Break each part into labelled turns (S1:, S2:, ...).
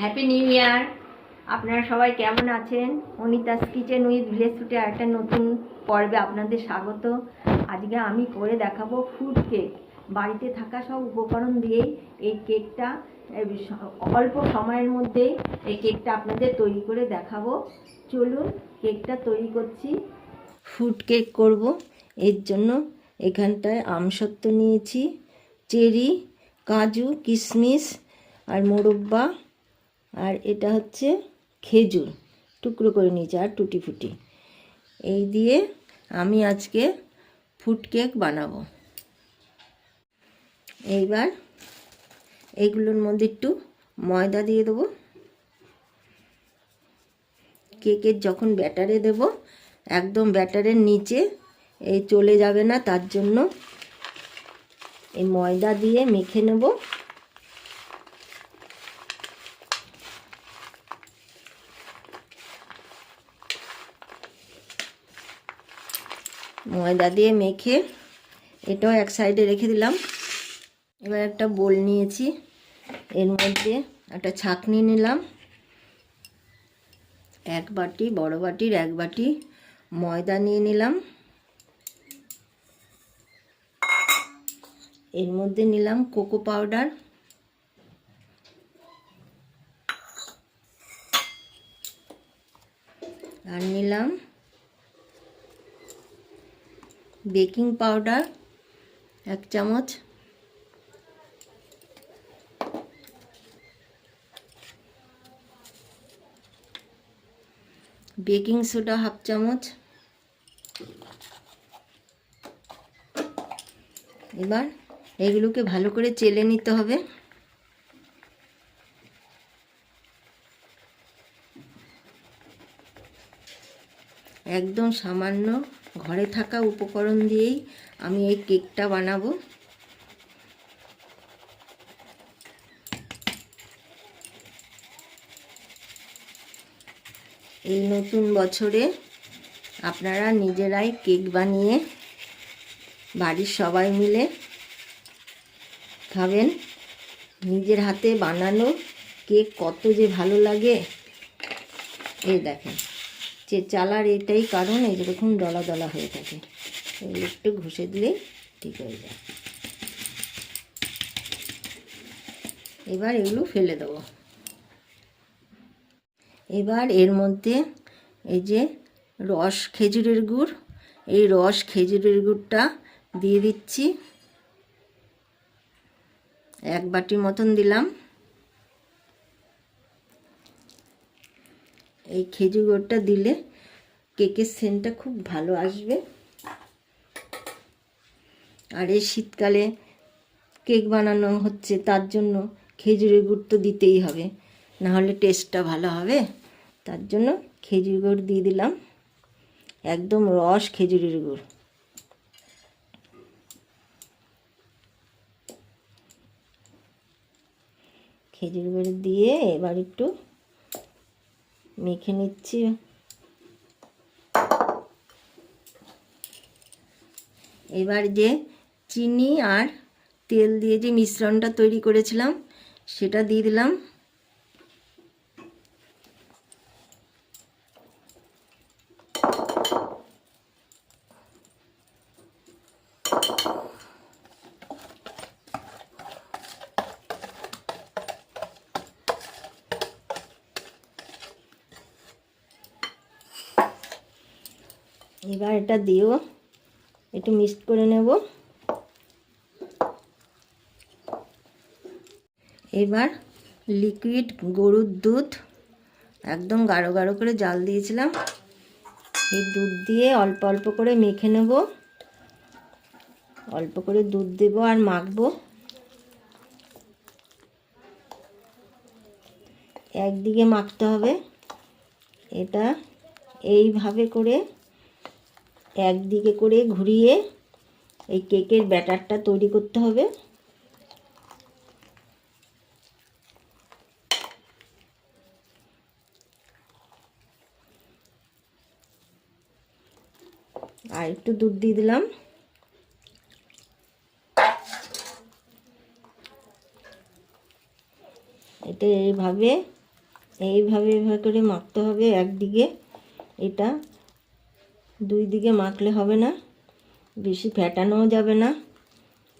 S1: Happy new year আপনারা সবাই কেমন আছেন? অনিতাস কিচেন উইথ ভিলেজ একটা নতুন পর্বে আপনাদের স্বাগত। আজকে আমি করে দেখাবো ফুড কেক বাড়িতে থাকা সব উপকরণ দিয়েই এই কেকটা অল্প সময়ের মধ্যেই এই কেকটা আপনাদের তৈরি করে দেখাবো। চলুন কেকটা তৈরি করছি। ফ্রুট কেক করব। এর জন্য এখানটায় আমসত্ত্ব নিয়েছি, চেরি, কাজু কিশমিশ আর মোরব্বা। আর এটা হচ্ছে খেজুর। টুকরো করে নিয়েছি আর টুটি ফুটি এই দিয়ে আমি আজকে ফুড কেক বানাবো। এইবার এইগুলোর মধ্যে একটু ময়দা দিয়ে দেবো। কেকের যখন ব্যাটারে দেব, একদম ব্যাটারের নিচে এই চলে যাবে না, তার জন্য এই ময়দা দিয়ে মেখে নেব। ময়দা দিয়ে মেখে এটাও এক সাইডে রেখে দিলাম। এবার একটা বোল নিয়েছি। এর মধ্যে একটা ছাঁকনি নিলাম। এক বাটি, বড় বাটির এক বাটি ময়দা নিয়ে নিলাম। এর মধ্যে নিলাম কোকো পাউডার। আর নিলাম বেকিং পাউডার এক চামচ। বেকিং সোডা হাফ চামচ। এবার এগুলোকে ভালো করে চেলে নিতে হবে। একদম সামান্য ঘরে থাকা উপকরণ দিয়েই আমি এই কেকটা বানাবো। এই নতুন বছরে আপনারা নিজেরাই কেক বানিয়ে বাড়ির সবাই মিলে খাবেন নিজের হাতে বানানো কেক কত যে ভালো লাগে। এই দেখেন। যে চালার এটাই কারণ, এই যেরকম দলা দলা হয়ে থাকে। একটু ঘষে দিলেই ঠিক হয়ে যায়। এবার এগুলো ফেলে দেবো। এবার এর মধ্যে এই যে রস, খেজুরের গুড়, এই রস, খেজুরের গুড়টা দিয়ে দিচ্ছি। এক বাটি মতন দিলাম। এই খেজুর গুড়টা দিলে কেকের সেন্টটা খুব ভালো আসবে। আর এই শীতকালে কেক বানানো হচ্ছে, তার জন্য খেজুরের গুড় তো দিতেই হবে, না হলে টেস্টটা ভালো হবে। তার জন্য খেজুর গুড় দিয়ে দিলাম, একদম রস খেজুরের গুড়। খেজুর গুড় দিয়ে এবার একটু মেখে নিচ্ছি। এবার যে চিনি আর তেল দিয়ে যে মিশ্রণটা তৈরি করেছিলাম, সেটা দিয়ে দিলাম। এবার এটা দিও একটু মিক্সড করে নেব। এবার লিকুইড গরুর দুধ, একদম গাঢ় গাঢ় করে জাল দিয়েছিলাম। এই দুধ দিয়ে অল্প অল্প করে মেখে নেব। অল্প করে দুধ দেব আর মাখবো। একদিকে মাখতে হবে। এটা এইভাবে করে একদিকে করে ঘুরিয়ে এই কেকের ব্যাটারটা তৈরি করতে হবে। আর একটু দুধ দিয়ে দিলাম। এটা এইভাবে এইভাবে এভাবে করে মাখতে হবে একদিকে। এটা দুই দিকে মাখলে হবে না, বেশি ফ্যাটানোও যাবে না,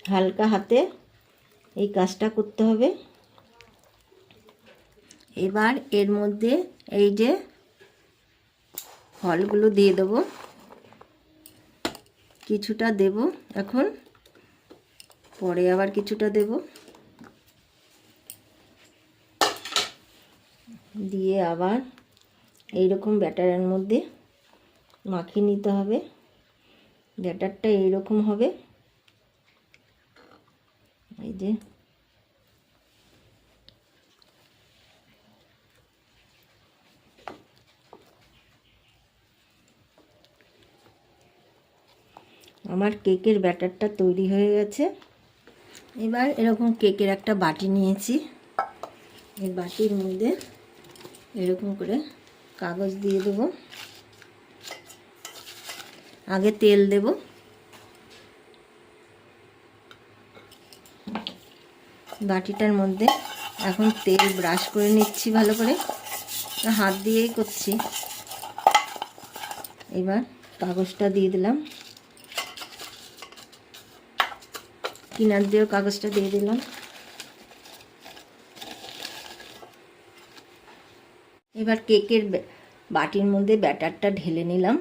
S1: হালকা হাতে এই কাজটা করতে হবে। এবার এর মধ্যে এই যে ফলগুলো দিয়ে দেবো, কিছুটা দেব এখন, পরে আবার কিছুটা দেব। দিয়ে আবার এই রকম ব্যাটারের মধ্যে মাখিয়ে নিতে হবে। ব্যাটারটা এইরকম হবে। এই যে। আমার কেকের ব্যাটারটা তৈরি হয়ে গেছে। এবার এরকম কেকের একটা বাটি নিয়েছি। এই বাটির মধ্যে এরকম করে কাগজ দিয়ে দেবো। আগে তেল দেব। বাটিটার মধ্যে এখন তেল ব্রাশ করে নিচ্ছি ভালো করে। হাত দিয়েই করছি। এবার কাগজটা দিয়ে দিলাম। কিনার দিয়েও কাগজটা দিয়ে দিলাম। এবার কেকের বাটির মধ্যে ব্যাটারটা ঢেলে নিলাম।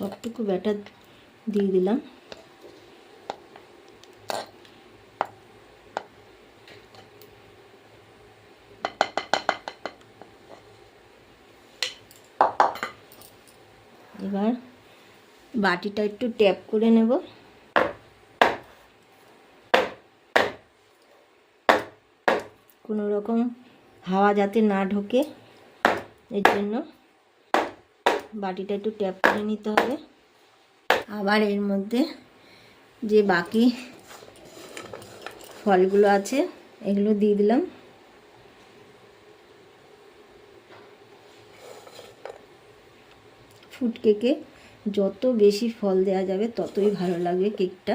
S1: সবটুকু ব্যাটার দিয়ে দিলাম। এবার বাটিটা একটু ট্যাপ করে নেব। কোনো রকম হাওয়া যাতে না ঢোকে, এর জন্য বাটিটা একটু ট্যাপ করে নিতে হবে। আবার এর মধ্যে যে বাকি ফলগুলো আছে, এগুলো দিয়ে দিলাম। ফুড কেকে যত বেশি ফল দেওয়া যাবে, ততই ভালো লাগবে কেকটা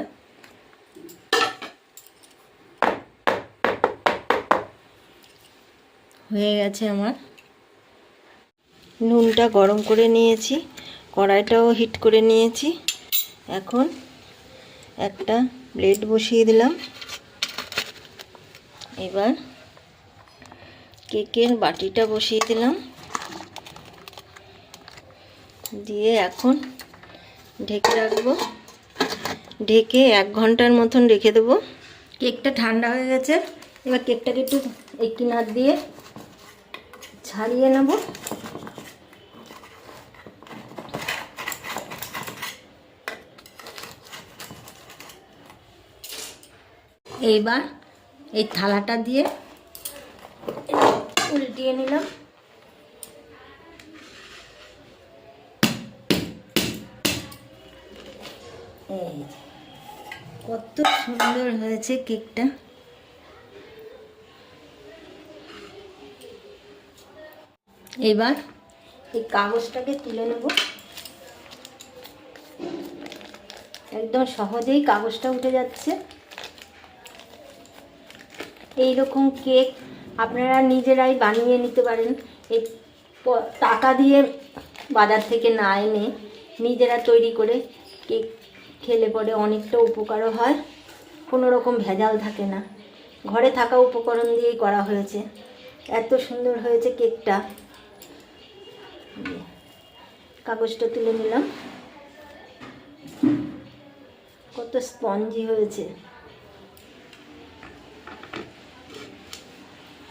S1: হয়ে গেছে আমার। নুনটা গরম করে নিয়েছি, কড়াইটাও হিট করে নিয়েছি। এখন একটা প্লেট বসিয়ে দিলাম। এবার কেকের বাটিটা বসিয়ে দিলাম। দিয়ে এখন ঢেকে রাখব। ঢেকে এক ঘণ্টার মতন রেখে দেবো। কেকটা ঠান্ডা হয়ে গেছে। এবার কেকটাকে একটু এই কিনার দিয়ে ছাড়িয়ে নেব। এইবার এই থালাটা দিয়ে উল্টিয়ে নিলাম। এই কত সুন্দর হয়েছে কেকটা। এবার এই কাগজটাকে তুলে নেব। একদম সহজেই কাগজটা উঠে যাচ্ছে। এই রকম কেক আপনারা নিজেরাই বানিয়ে নিতে পারেন। এই টাকা দিয়ে বাজার থেকে না এনে নিজেরা তৈরি করে কেক খেলে পরে অনেকটা উপকারও হয়। কোনো রকম ভেজাল থাকে না। ঘরে থাকা উপকরণ দিয়েই করা হয়েছে। এত সুন্দর হয়েছে কেকটা। কাগজটা তুলে নিলাম। কত স্পঞ্জি হয়েছে।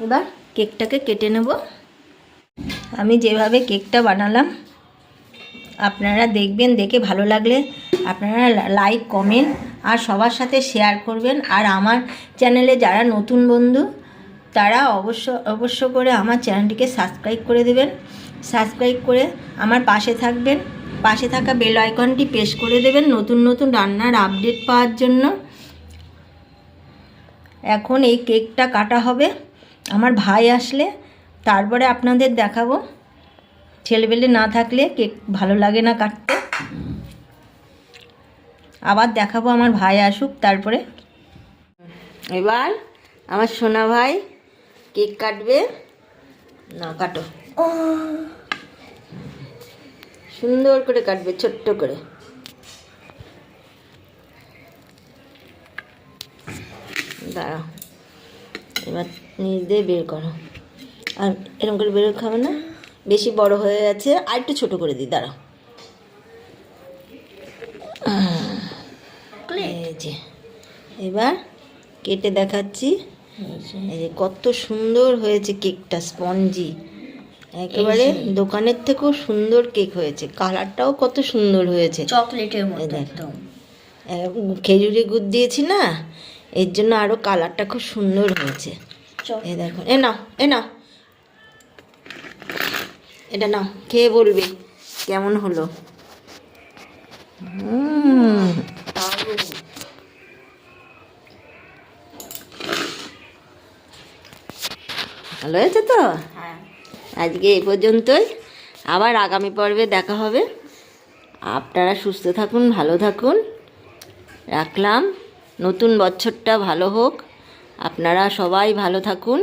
S1: এবার কেকটাকে কেটে নেব। আমি যেভাবে কেকটা বানালাম, আপনারা দেখবেন, দেখে ভালো লাগলে আপনারা লাইক কমেন্ট আর সবার সাথে শেয়ার করবেন। আর আমার চ্যানেলে যারা নতুন বন্ধু, তারা অবশ্য অবশ্য করে আমার চ্যানেলটিকে সাবস্ক্রাইব করে দেবেন। সাবস্ক্রাইব করে আমার পাশে থাকবেন। পাশে থাকা বেল আইকনটি প্রেস করে দেবেন নতুন নতুন রান্নার আপডেট পাওয়ার জন্য। এখন এই কেকটা কাটা হবে। আমার ভাই আসলে তারপরে আপনাদের দেখাবো। ছেলেবেলে না থাকলে কেক ভালো লাগে না কাটতে। আবার দেখাবো আমার ভাই আসুক তারপরে। এবার আমার সোনা ভাই কেক কাটবে। না, কাটো। সুন্দর করে কাটবে, ছোট্ট করে। দাঁড়াও। এবার নিজ দিয়ে বের করো। আর এরকম করে বের খাবে না? বেশি বড় হয়ে গেছে আর একটু ছোট করে দিই দাঁড়াও। যে এবার কেটে দেখাচ্ছি। এই যে কত সুন্দর হয়েছে কেকটা স্পঞ্জি। একেবারে দোকানের থেকেও সুন্দর কেক হয়েছে কালারটাও কত সুন্দর হয়েছে।
S2: চকলেটের মতো একদম।
S1: খেজুরি গুড় দিয়েছি না? এর জন্য আরও কালারটা খুব সুন্দর হয়েছে। এ দেখো এ নাও এ নাও। এটা নাও খেয়ে বলবে কেমন হলো। ভালো হয়েছে তো?
S2: হ্যাঁ।
S1: আজকে এই পর্যন্তই। আবার আগামী পর্বে দেখা হবে। আপনারা সুস্থ থাকুন ভালো থাকুন। রাখলাম। নতুন বছরটা ভালো হোক। আপনারা সবাই ভালো থাকুন।